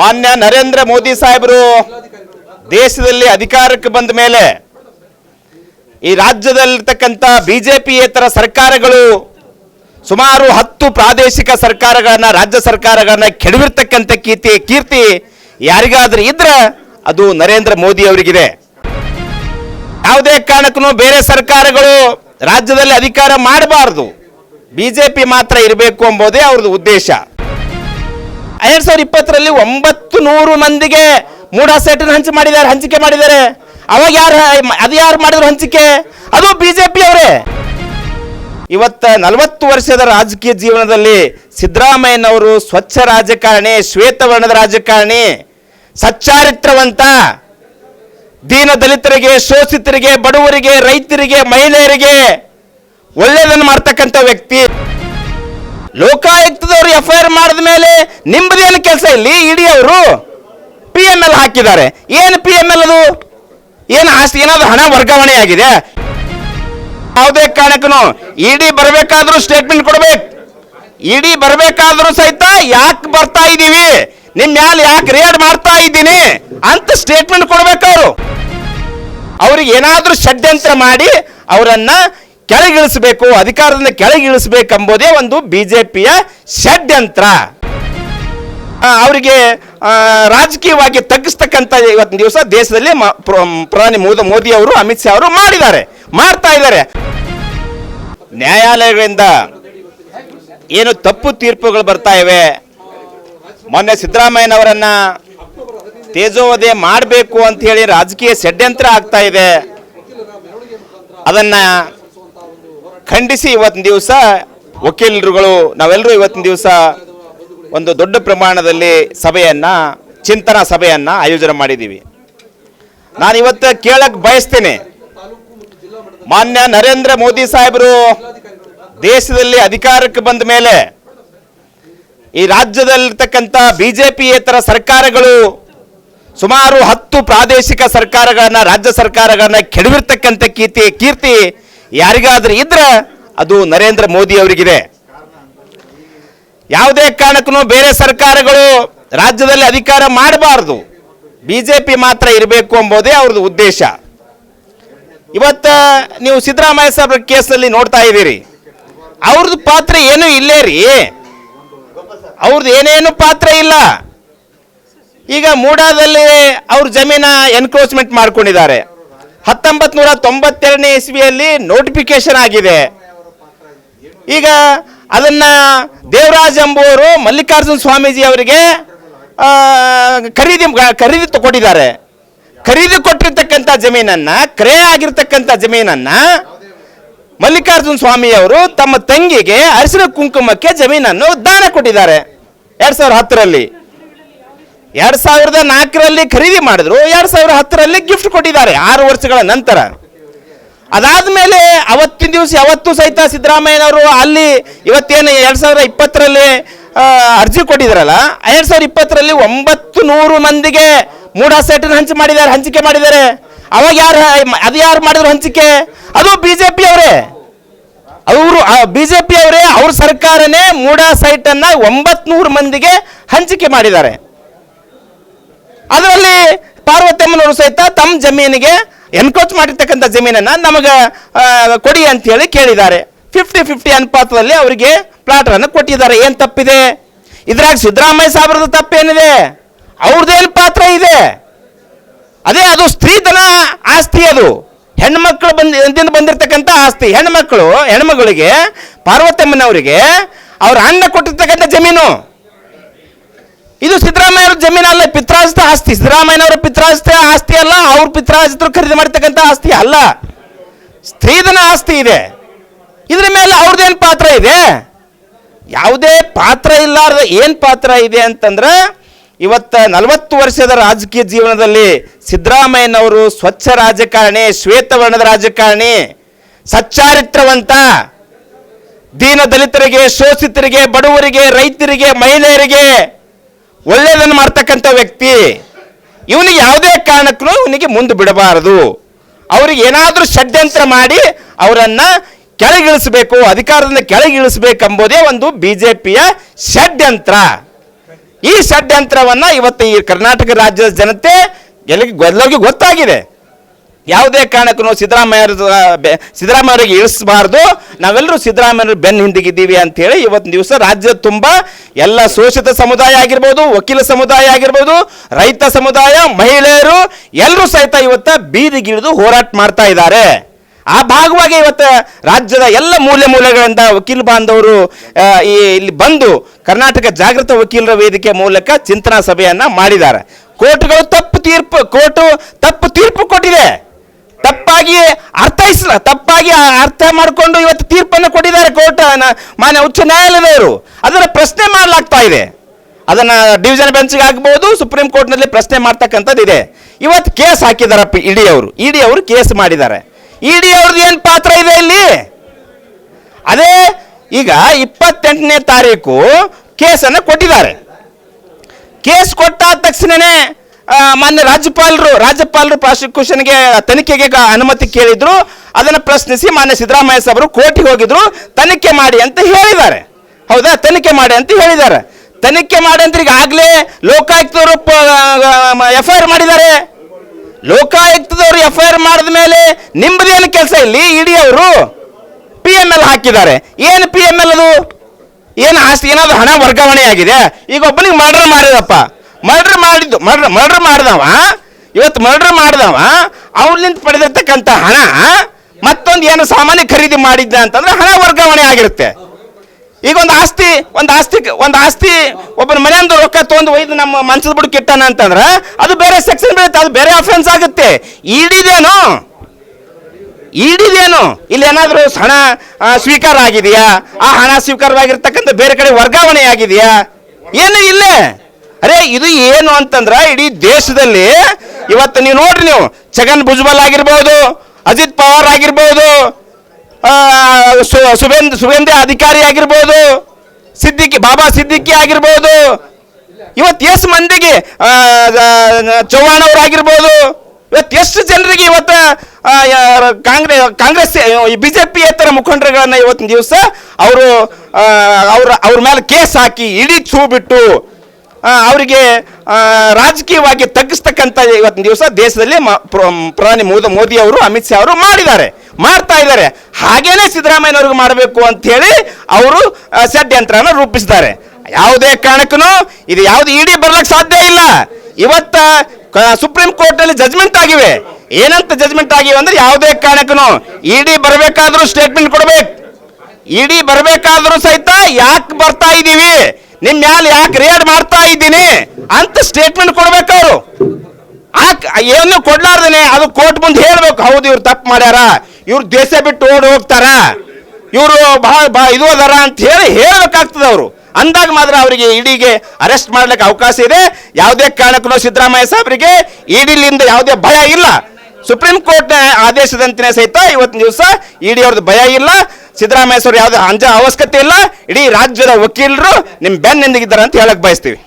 ಮಾನ್ಯ ನರೇಂದ್ರ ಮೋದಿ ಸಾಹೇಬರು, ದೇಶದಲ್ಲಿ ಅಧಿಕಾರಕ್ಕೆ ಬಂದ ಮೇಲೆ ಈ ರಾಜ್ಯದಲ್ಲಿರ್ತಕ್ಕಂಥ ಬಿಜೆಪಿಯೇತರ ಸರ್ಕಾರಗಳು ಸುಮಾರು ಹತ್ತು ಪ್ರಾದೇಶಿಕ ಸರ್ಕಾರಗಳನ್ನ, ರಾಜ್ಯ ಸರ್ಕಾರಗಳನ್ನ ಕೆಡವಿರ್ತಕ್ಕಂಥ ಕೀರ್ತಿ ಕೀರ್ತಿ ಯಾರಿಗಾದ್ರೂ ಇದ್ರೆ ಅದು ನರೇಂದ್ರ ಮೋದಿ ಅವರಿಗಿದೆ. ಯಾವುದೇ ಕಾರಣಕ್ಕೂ ಬೇರೆ ಸರ್ಕಾರಗಳು ರಾಜ್ಯದಲ್ಲಿ ಅಧಿಕಾರ ಮಾಡಬಾರದು. ಬಿಜೆಪಿ ಮಾತ್ರ ಇರಬೇಕು ಎಂಬುದೇ ಅವ್ರದ್ದು ಉದ್ದೇಶ. ಎರಡ್ ಸಾವಿರದ ಇಪ್ಪತ್ತರಲ್ಲಿ ಒಂಬತ್ತು ನೂರು ಮಂದಿಗೆ ಮೂಡ ಸೆಟ್ನ ಹಂಚಿ ಮಾಡಿದ್ದಾರೆ, ಹಂಚಿಕೆ ಮಾಡಿದ್ದಾರೆ. ಅವಾಗ ಯಾರು ಅದು ಯಾರು ಮಾಡಿದ್ರು ಹಂಚಿಕೆ? ಅದು ಬಿಜೆಪಿ ಅವರೇ. ಇವತ್ತ ನಲವತ್ತು ವರ್ಷದ ರಾಜಕೀಯ ಜೀವನದಲ್ಲಿ ಸಿದ್ದರಾಮಯ್ಯನವರು ಸ್ವಚ್ಛ ರಾಜಕಾರಣಿ, ಶ್ವೇತವರ್ಣದ ರಾಜಕಾರಣಿ, ಸಚ್ಚಾರಿತ್ರವಂತ. ದೀನ ದಲಿತರಿಗೆ, ಶೋಷಿತರಿಗೆ, ಬಡವರಿಗೆ, ರೈತರಿಗೆ, ಮಹಿಳೆಯರಿಗೆ ಒಳ್ಳೆಯದನ್ನು ಮಾಡ್ತಕ್ಕಂಥ ವ್ಯಕ್ತಿ. ಲೋಕಾಯುಕ್ತದವರು ಎಫ್ ಐ ಆರ್ ಮಾಡಿದ ಮೇಲೆ ನಿಮ್ಮದೇನು ಕೆಲಸ ಇಲ್ಲಿ? ಇಡಿ ಅವರು. ಪಿ ಎಂ ಎಲ್ ಹಾಕಿದ್ದಾರೆ. ಏನು ಪಿ ಎಂ ಎಲ್ ಅದು? ಏನು ಆಸ್ತಿ? ಏನಾದ್ರು ಹಣ ವರ್ಗಾವಣೆ ಆಗಿದೆ? ಯಾವುದೇ ಕಾರಣಕ್ಕೂ ಇಡಿ ಬರಬೇಕಾದ್ರೂ ಸ್ಟೇಟ್ಮೆಂಟ್ ಕೊಡ್ಬೇಕು. ಇಡಿ ಬರಬೇಕಾದ್ರೂ ಸಹಿತ ಯಾಕೆ ಬರ್ತಾ ಇದ್ದೀವಿ ನಿಮ್ ಮ್ಯಾಲೆ ಯಾಕೆ ರೇಡ್ ಮಾಡ್ತಾ ಇದ್ದೀನಿ? ಅಂತ ಸ್ಟೇಟ್ಮೆಂಟ್ ಕೊಡ್ಬೇಕು ಅವರು. ಅವ್ರಿಗೆ ಏನಾದ್ರೂ ಷಡ್ಯಂತ್ರ ಮಾಡಿ ಅವರನ್ನ ಕೆಳಗಿಳಿಸಬೇಕು ಅಧಿಕಾರದಿಂದ ಕೆಳಗಿಳಿಸಬೇಕೆಂಬುದೇ ಒಂದು ಬಿಜೆಪಿಯ ಷಡ್ಯಂತ್ರ. ಆ, ಅವರಿಗೆ ರಾಜಕೀಯವಾಗಿ ತಗ್ಗಿಸ್ತಕ್ಕಂಥ ಇವತ್ತಿನ ದಿವಸ ದೇಶದಲ್ಲಿ ಪ್ರಧಾನಿ ಮೋದಿ ಅವರು ಅಮಿತ್ ಶಾ ಅವರು ಮಾಡಿದ್ದಾರೆ ಮಾಡ್ತಾ ಇದ್ದಾರೆ. ನ್ಯಾಯಾಲಯಗಳಿಂದ ಏನು ತಪ್ಪು ತೀರ್ಪುಗಳು ಬರ್ತಾ ಇವೆ? ಮೊನ್ನೆ ಸಿದ್ದರಾಮಯ್ಯನವರನ್ನ ತೇಜೋವಧೆ ಮಾಡಬೇಕು ಅಂತ ಹೇಳಿ ರಾಜಕೀಯ ಷಡ್ಯಂತ್ರ ಆಗ್ತಾ ಇದೆ. ಅದನ್ನ ಖಂಡಿಸಿ ಇವತ್ತಿನ ದಿವಸ ವಕೀಲರುಗಳು, ನಾವೆಲ್ಲರೂ ಇವತ್ತಿನ ದಿವಸ ಒಂದು ದೊಡ್ಡ ಪ್ರಮಾಣದಲ್ಲಿ ಸಭೆಯನ್ನು, ಚಿಂತನಾ ಸಭೆಯನ್ನು ಆಯೋಜನೆ ಮಾಡಿದ್ದೀವಿ. ನಾನು ಇವತ್ತು ಕೇಳಕ್ಕೆ ಬಯಸ್ತೇನೆ. ಮಾನ್ಯ ನರೇಂದ್ರ ಮೋದಿ ಸಾಹೇಬರು ದೇಶದಲ್ಲಿ ಅಧಿಕಾರಕ್ಕೆ ಬಂದ ಮೇಲೆ ಈ ರಾಜ್ಯದಲ್ಲಿರ್ತಕ್ಕಂಥ ಬಿಜೆಪಿಯೇತರ ಸರ್ಕಾರಗಳು ಸುಮಾರು ಹತ್ತು ಪ್ರಾದೇಶಿಕ ಸರ್ಕಾರಗಳನ್ನ, ರಾಜ್ಯ ಸರ್ಕಾರಗಳನ್ನ ಕೆಡವಿರ್ತಕ್ಕಂಥ ಕೀರ್ತಿ ಕೀರ್ತಿ ಯಾರಿಗಾದ್ರೂ ಇದ್ರೆ ಅದು ನರೇಂದ್ರ ಮೋದಿ ಅವರಿಗಿದೆ. ಯಾವುದೇ ಕಾರಣಕ್ಕೂ ಬೇರೆ ಸರ್ಕಾರಗಳು ರಾಜ್ಯದಲ್ಲಿ ಅಧಿಕಾರ ಮಾಡಬಾರದು. ಬಿಜೆಪಿ ಮಾತ್ರ ಇರಬೇಕು ಎಂಬುದೇ ಅವ್ರದ್ದು ಉದ್ದೇಶ. ಇವತ್ತ ನೀವು ಸಿದ್ದರಾಮಯ್ಯ ಸಾಹೇಬ್ರ ಕೇಸ್ನಲ್ಲಿ ನೋಡ್ತಾ ಇದ್ದೀರಿ. ಅವ್ರದ್ದು ಪಾತ್ರ ಏನು ಇಲ್ಲೇ ರೀ. ಅವ್ರದ್ದು ಏನೇನು ಪಾತ್ರ ಇಲ್ಲ. ಈಗ ಮೂಡಾದಲ್ಲಿ ಅವ್ರ ಜಮೀನ ಎನ್ಕ್ರೋಚ್ಮೆಂಟ್ ಮಾಡ್ಕೊಂಡಿದ್ದಾರೆ. ಹತ್ತೊಂಬತ್ ನೂರ ತೊಂಬತ್ತೆರಡನೇ ಇಸ್ವಿಯಲ್ಲಿ ನೋಟಿಫಿಕೇಶನ್ ಆಗಿದೆ. ಈಗ ಅದನ್ನ ದೇವರಾಜ್ ಎಂಬುವರು ಮಲ್ಲಿಕಾರ್ಜುನ ಸ್ವಾಮೀಜಿ ಅವರಿಗೆ ಖರೀದಿ ಖರೀದಿ ಕೊಟ್ಟಿದ್ದಾರೆ. ಖರೀದಿ ಕೊಟ್ಟಿರ್ತಕ್ಕಂಥ ಜಮೀನನ್ನ ಕ್ರಯ ಆಗಿರ್ತಕ್ಕಂಥ ಜಮೀನನ್ನ ಮಲ್ಲಿಕಾರ್ಜುನ ಸ್ವಾಮಿ ಅವರು ತಮ್ಮ ತಂಗಿಗೆ ಅರಿಶಿನ ಕುಂಕುಮಕ್ಕೆ ಜಮೀನನ್ನು ದಾನ ಕೊಟ್ಟಿದ್ದಾರೆ. ಎರಡ್ ಸಾವಿರದ ಹತ್ತರಲ್ಲಿ. ಎರಡ್ ಸಾವಿರದ ನಾಲ್ಕರಲ್ಲಿ ಖರೀದಿ ಮಾಡಿದ್ರು, ಎರಡು ಸಾವಿರದ ಹತ್ತರಲ್ಲಿ ಗಿಫ್ಟ್ ಕೊಟ್ಟಿದ್ದಾರೆ ಆರು ವರ್ಷಗಳ ನಂತರ. ಅದಾದ ಮೇಲೆ ಅವತ್ತಿನ ದಿವಸ ಯಾವತ್ತೂ ಸಹಿತ ಸಿದ್ದರಾಮಯ್ಯನವರು ಅಲ್ಲಿ ಇವತ್ತೇನು ಎರಡು ಸಾವಿರದ ಇಪ್ಪತ್ತರಲ್ಲಿ ಅರ್ಜಿ ಕೊಟ್ಟಿದ್ರಲ್ಲ, ಎರಡು ಸಾವಿರದ ಇಪ್ಪತ್ತರಲ್ಲಿ ಒಂಬತ್ತು ನೂರು ಮಂದಿಗೆ ಮೂಡ ಸೆಟ್ನ ಹಂಚಿ ಮಾಡಿದ್ದಾರೆ, ಹಂಚಿಕೆ ಮಾಡಿದ್ದಾರೆ. ಅವಾಗ ಯಾರು, ಅದು ಯಾರು ಮಾಡಿದ್ರು ಹಂಚಿಕೆ? ಅದು ಬಿಜೆಪಿ ಅವರೇ ಅವರು ಬಿಜೆಪಿ ಅವರೇ ಅವ್ರ ಸರ್ಕಾರನೇ ಮೂಡಾ ಸೈಟ್ ಒಂಬತ್ತು ನೂರು ಮಂದಿಗೆ ಹಂಚಿಕೆ ಮಾಡಿದ್ದಾರೆ. ಅದರಲ್ಲಿ ಪಾರ್ವತಮ್ಮನವರು ಸಹಿತ ತಮ್ಮ ಜಮೀನಿಗೆ ಎನ್ಕೋಚ್ ಮಾಡಿರ್ತಕ್ಕಂಥ ಜಮೀನನ್ನ ನಮಗೆ ಕೊಡಿ ಅಂತ ಹೇಳಿ ಕೇಳಿದ್ದಾರೆ. ಫಿಫ್ಟಿ ಫಿಫ್ಟಿ ಅನುಪಾತದಲ್ಲಿ ಅವರಿಗೆ ಪ್ಲಾಟನ್ನು ಕೊಟ್ಟಿದ್ದಾರೆ. ಏನು ತಪ್ಪಿದೆ? ಇದ್ರಾಗ ಸಿದ್ದರಾಮಯ್ಯ ಸಾಬ್ರದ ತಪ್ಪೇನಿದೆ? ಅವ್ರದ್ದೇನು ಪಾತ್ರ ಇದೆ? ಅದೇ, ಅದು ಸ್ತ್ರೀಧನ ಆಸ್ತಿ ಅದು. ಹೆಣ್ಮಕ್ಳು ಬಂದ ಬಂದಿರತಕ್ಕಂಥ ಆಸ್ತಿ. ಹೆಣ್ಮಕ್ಳು, ಹೆಣ್ಮಗಳಿಗೆ ಪಾರ್ವತಮ್ಮನವರಿಗೆ ಅವ್ರ ಅಣ್ಣ ಕೊಟ್ಟಿರ್ತಕ್ಕಂಥ ಜಮೀನು. ಇದು ಸಿದ್ದರಾಮಯ್ಯವ್ರ ಜಮೀನಲ್ಲ ಪಿತ್ರಾಜಿತ ಆಸ್ತಿ. ಸಿದ್ದರಾಮಯ್ಯನವರ ಪಿತ್ರಾಜಿತ ಆಸ್ತಿ ಅಲ್ಲ, ಅವ್ರ ಪಿತ್ರಾಜಿತರು ಖರೀದಿ ಮಾಡಿರ್ತಕ್ಕಂಥ ಆಸ್ತಿ ಅಲ್ಲ. ಸ್ತ್ರೀಧನ ಆಸ್ತಿ ಇದೆ. ಇದ್ರ ಮೇಲೆ ಅವ್ರದ್ದೇನು ಪಾತ್ರ ಇದೆ? ಯಾವುದೇ ಪಾತ್ರ ಇಲ್ಲಾರ್ದ ಏನು ಪಾತ್ರ ಇದೆ ಅಂತಂದ್ರೆ, ಇವತ್ತ ನಲವತ್ತು ವರ್ಷದ ರಾಜಕೀಯ ಜೀವನದಲ್ಲಿ ಸಿದ್ದರಾಮಯ್ಯನವರು ಸ್ವಚ್ಛ ರಾಜಕಾರಣಿ, ಶ್ವೇತವರ್ಣದ ರಾಜಕಾರಣಿ, ಸಚ್ಚಾರಿತ್ರವಂತ. ದೀನ ದಲಿತರಿಗೆ, ಶೋಷಿತರಿಗೆ, ಬಡವರಿಗೆ, ರೈತರಿಗೆ, ಮಹಿಳೆಯರಿಗೆ ಒಳ್ಳೆಯದನ್ನು ಮಾಡ್ತಕ್ಕಂಥ ವ್ಯಕ್ತಿ, ಇವನಿಗೆ ಯಾವುದೇ ಕಾರಣಕ್ಕೂ ಇವನಿಗೆ ಮುಂದೆ ಬಿಡಬಾರದು. ಅವ್ರಿಗೆ ಏನಾದರೂ ಷಡ್ಯಂತ್ರ ಮಾಡಿ ಅವರನ್ನು ಕೆಳಗಿಳಿಸಬೇಕು, ಅಧಿಕಾರದಿಂದ ಕೆಳಗಿಳಿಸಬೇಕೆಂಬುದೇ ಒಂದು ಬಿ ಜೆ ಪಿಯ ಷಡ್ಯಂತ್ರ. ಈ ಷಡ್ಯಂತ್ರವನ್ನು ಇವತ್ತು ಈ ಕರ್ನಾಟಕ ರಾಜ್ಯದ ಜನತೆ ಎಲ್ಲರಿಗೂ ಎಲ್ಲರಿಗೂ ಗೊತ್ತಾಗಿದೆ. ಯಾವುದೇ ಕಾರಣಕ್ಕೂ ಸಿದ್ದರಾಮಯ್ಯ ಸಿದ್ದರಾಮಯ್ಯರಿಗೆ ಇಳಿಸಬಾರ್ದು. ನಾವೆಲ್ಲರೂ ಸಿದ್ದರಾಮಯ್ಯ ಬೆನ್ನ ಹಿಂದಿಗಿದ್ದೀವಿ ಅಂತ ಹೇಳಿ ಇವತ್ತು ದಿವಸ ರಾಜ್ಯದ ತುಂಬ ಎಲ್ಲ ಶೋಷಿತ ಸಮುದಾಯ ಆಗಿರ್ಬೋದು, ವಕೀಲ ಸಮುದಾಯ ಆಗಿರ್ಬೋದು, ರೈತ ಸಮುದಾಯ, ಮಹಿಳೆಯರು ಎಲ್ಲರೂ ಸಹಿತ ಇವತ್ತು ಬೀದಿಗಿಳಿದು ಹೋರಾಟ ಮಾಡ್ತಾ ಇದ್ದಾರೆ. ಆ ಭಾಗವಾಗಿ ಇವತ್ತು ರಾಜ್ಯದ ಎಲ್ಲ ಮೂಲೆ ಮೂಲೆಗಳಿಂದ ವಕೀಲ ಬಾಂಧವರು ಈ, ಇಲ್ಲಿ ಬಂದು ಕರ್ನಾಟಕ ಜಾಗೃತ ವಕೀಲರ ವೇದಿಕೆ ಮೂಲಕ ಚಿಂತನಾ ಸಭೆಯನ್ನು ಮಾಡಿದ್ದಾರೆ. ಕೋರ್ಟ್ಗಳು ತಪ್ಪು ತೀರ್ಪು, ಕೋರ್ಟು ತಪ್ಪು ತೀರ್ಪು ಕೊಟ್ಟಿದೆ. ತಪ್ಪಾಗಿ ಅರ್ಥೈಸಲ್ಲ, ತಪ್ಪಾಗಿ ಅರ್ಥ ಮಾಡಿಕೊಂಡು ಇವತ್ತು ತೀರ್ಪನ್ನು ಕೊಟ್ಟಿದ್ದಾರೆ ಕೋರ್ಟ್ ಮಾನ್ಯ ಉಚ್ಚ ನ್ಯಾಯಾಲಯದವರು. ಅದನ್ನು ಪ್ರಶ್ನೆ ಮಾಡಲಾಗ್ತಾ ಇದೆ. ಅದನ್ನ ಡಿವಿಷನ್ ಬೆಂಚ್ಗೆ ಆಗ್ಬೋದು ಸುಪ್ರೀಂ ಕೋರ್ಟ್ನಲ್ಲಿ ಪ್ರಶ್ನೆ ಮಾಡ್ತಕ್ಕಂಥದ್ದು ಇದೆ ಇವತ್ತು ಕೇಸ್ ಹಾಕಿದಾರಪ್ಪ ಇಡಿ ಅವರು ಇಡಿ ಅವರು ಕೇಸ್ ಮಾಡಿದ್ದಾರೆ. ಇಡಿ ಅವ್ರದ್ದು ಏನು ಪಾತ್ರ ಇದೆ ಇಲ್ಲಿ? ಅದೇ ಈಗ ಇಪ್ಪತ್ತೆಂಟನೇ ತಾರೀಕು ಕೇಸನ್ನು ಕೊಟ್ಟಿದ್ದಾರೆ. ಕೇಸ್ ಕೊಟ್ಟಾದ ತಕ್ಷಣನೇ ಮಾನ್ಯ ರಾಜ್ಯಪಾಲರು ರಾಜ್ಯಪಾಲರು ಪ್ರಾಸಿಕ್ಯೂಷನ್ಗೆ ತನಿಖೆಗೆ ಅನುಮತಿ ಕೇಳಿದ್ರು. ಅದನ್ನು ಪ್ರಶ್ನಿಸಿ ಮಾನ್ಯ ಸಿದ್ದರಾಮಯ್ಯ ಸಾಹೇಬರು ಕೋರ್ಟಿಗೆ ಹೋಗಿದ್ರು. ತನಿಖೆ ಮಾಡಿ ಅಂತ ಹೇಳಿದ್ದಾರೆ. ಹೌದಾ? ತನಿಖೆ ಮಾಡಿ ಅಂತ ಹೇಳಿದ್ದಾರೆ. ತನಿಖೆ ಮಾಡಿ ಅಂತ ಈಗಾಗಲೇ ಲೋಕಾಯುಕ್ತವರು ಎಫ್ ಐ ಮಾಡಿದ್ದಾರೆ. ಲೋಕಾಯುಕ್ತದವರು ಎಫ್ ಐ ಮಾಡಿದ ಮೇಲೆ ನಿಮ್ಮದೇನು ಕೆಲಸ ಇಲ್ಲಿ? ಇಡಿ ಅವರು ಪಿ ಎಂ ಎಲ್ ಹಾಕಿದ್ದಾರೆ. ಏನು ಪಿ ಎಂ ಎಲ್ ಅದು? ಏನು ಆಸ್ತಿ? ಏನಾದರೂ ಹಣ ವರ್ಗಾವಣೆ ಆಗಿದೆ ಈಗ ಒಬ್ಬನಿಗೆ ಮರ್ಡರ್ ಮಾಡಿದಪ್ಪ ಮರ್ಡರ್ ಮಾಡಿದ್ದು ಮರ್ಡ್ರ್ ಮರ್ಡ್ರ್ ಮಾಡಿದವ. ಇವತ್ತು ಮರ್ಡ್ರ್ ಮಾಡ್ದವ. ಅವ್ರಿಂದ ಪಡೆದಿರ್ತಕ್ಕಂಥ ಹಣ, ಮತ್ತೊಂದು ಏನು ಸಾಮಾನ್ಯ ಖರೀದಿ ಮಾಡಿದ್ದ ಅಂತಂದ್ರೆ ಹಣ ವರ್ಗಾವಣೆ ಆಗಿರುತ್ತೆ. ಈಗ ಒಂದು ಆಸ್ತಿ ಒಂದು ಆಸ್ತಿ ಒಂದು ಆಸ್ತಿ, ಒಬ್ಬನ ಮನೆಯಿಂದ ರೊಕ್ಕ ತೊಗೊಂಡು ಒಯ್ದು ನಮ್ಮ ಮನ್ಸದ ಬುಡಕ್ಕೆ ಇಟ್ಟಾನ ಅಂತಂದ್ರೆ ಅದು ಬೇರೆ ಸೆಕ್ಷನ್ ಬೀಳುತ್ತೆ, ಅದು ಬೇರೆ ಅಫೆನ್ಸ್ ಆಗುತ್ತೆ. ಈಡಿದೇನು? ಈಡಿದೇನು? ಇಲ್ಲಿ ಏನಾದರೂ ಹಣ ಸ್ವೀಕಾರ ಆಗಿದೆಯಾ? ಆ ಹಣ ಸ್ವೀಕಾರವಾಗಿರ್ತಕ್ಕಂಥ ಬೇರೆ ಕಡೆ ವರ್ಗಾವಣೆ ಆಗಿದೆಯಾ? ಏನು ಇಲ್ಲೇ. ಅರೆ, ಇದು ಏನು ಅಂತಂದ್ರ ಇಡೀ ದೇಶದಲ್ಲಿ ಇವತ್ತು ನೀವು ನೋಡ್ರಿ ನೀವು, ಛಗನ್ ಭುಜ್ಬಲ್ ಆಗಿರ್ಬೋದು, ಅಜಿತ್ ಪವಾರ್ ಆಗಿರ್ಬೋದು ಸುಭೇಂದ್ರ ಸು- ಸುವೇಂದ್ರ ಸುವೇಂದ್ರ ಅಧಿಕಾರಿ ಆಗಿರ್ಬೋದು, ಸಿದ್ದಿಕಿ, ಬಾಬಾ ಸಿದ್ದಿಕಿ ಆಗಿರ್ಬೋದು, ಇವತ್ತು ಎಷ್ಟು ಮಂದಿಗೆ ಚೌಹಾಣ್ ಅವರಾಗಿರ್ಬೋದು ಇವತ್ತು ಎಷ್ಟು ಜನರಿಗೆ ಇವತ್ತು Congress Congress B J P ಏತರ ಮುಖಂಡರುಗಳನ್ನ ಇವತ್ತಿನ ದಿವಸ, ಅವರು ಅವ್ರ ಅವ್ರ ಮೇಲೆ ಕೇಸ್ ಹಾಕಿ ಇಡೀ ಚೂ ಬಿಟ್ಟು ಅವರಿಗೆ ರಾಜಕೀಯವಾಗಿ ತಗ್ಗಿಸ್ತಕ್ಕಂಥ ಇವತ್ತಿನ ದಿವಸ ದೇಶದಲ್ಲಿ ಪ್ರಧಾನಿ ಮೋದಿ ಅವರು, ಅಮಿತ್ ಶಾ ಅವರು ಮಾಡಿದ್ದಾರೆ, ಮಾಡ್ತಾ ಇದ್ದಾರೆ. ಹಾಗೇನೆ ಸಿದ್ದರಾಮಯ್ಯನವ್ರಿಗೆ ಮಾಡಬೇಕು ಅಂತ ಹೇಳಿ ಅವರು ಷಡ್ಯಂತ್ರನ ರೂಪಿಸಿದ್ದಾರೆ. ಯಾವುದೇ ಕಾರಣಕ್ಕೂ ಇದು ಯಾವುದು ಇಡಿ ಬರ್ಲಕ್ಕೆ ಸಾಧ್ಯ ಇಲ್ಲ. ಇವತ್ತ ಸುಪ್ರೀಂ ಕೋರ್ಟ್ನಲ್ಲಿ ಜಜ್ಮೆಂಟ್ ಆಗಿವೆ. ಏನಂತ ಜಜ್ಮೆಂಟ್ ಆಗಿವೆ ಅಂದ್ರೆ ಯಾವುದೇ ಕಾರಣಕ್ಕೂ ಇಡಿ ಬರಬೇಕಾದ್ರೂ ಸ್ಟೇಟ್ಮೆಂಟ್ ಕೊಡ್ಬೇಕು. ಇಡಿ ಬರಬೇಕಾದ್ರೂ ಸಹಿತ ಯಾಕೆ ಬರ್ತಾ ಇದ್ದೀವಿ ನಿಮ್ ಮ್ಯಾಲ ಯಾಕೆ ರೇಡ್ ಮಾಡ್ತಾ ಇದ್ದೀನಿ ಅಂತ ಸ್ಟೇಟ್ಮೆಂಟ್ ಕೊಡ್ಬೇಕು ಅವರು. ಏನು ಕೊಡ್ಲಾರ್ದೇನೆ, ಅದು ಕೋರ್ಟ್ ಮುಂದೆ ಹೇಳ್ಬೇಕು. ಹೌದು, ಇವ್ರು ತಪ್ಪು ಮಾಡ್ಯಾರ. ಇವ್ರು ದೇಶ ಬಿಟ್ಟು ಓಡಿ ಹೋಗ್ತಾರ. ಇವರು ಬಹಳ ಬಾ, ಇದು ಅದಾರ ಅಂತ ಹೇಳಿ ಹೇಳ್ಬೇಕಾಗ್ತದೆ ಅವರು. ಅಂದಾಗ ಮಾತ್ರ ಅವರಿಗೆ ಇಡಿಗೆ ಅರೆಸ್ಟ್ ಮಾಡ್ಲಿಕ್ಕೆ ಅವಕಾಶ ಇದೆ. ಯಾವುದೇ ಕಾರಣಕ್ಕೂ ಸಿದ್ದರಾಮಯ್ಯ ಸಾಹೇಬರಿಗೆ ಇಡಿಲಿಂದ ಯಾವುದೇ ಭಯ ಇಲ್ಲ. ಸುಪ್ರೀಂ ಕೋರ್ಟ್ ಆದೇಶದಂತೆ ಸಹಿತ ಇವತ್ತಿನ ದಿವಸ ಇಡಿ ಅವ್ರದ್ದು ಭಯ ಇಲ್ಲ. ಸಿದ್ದರಾಮಯ್ಯ ಸರ್ ಯಾವುದೇ ಅಂಜ ಅವಶ್ಯಕತೆ ಇಲ್ಲ? ಇಡೀ ರಾಜ್ಯದ ವಕೀಲರು ನಿಮ್ ಬೆನ್ನಿಂದಿಗಿದ್ದಾರೆ ಅಂತ ಹೇಳಕ್ ಬಯಸ್ತೀವಿ.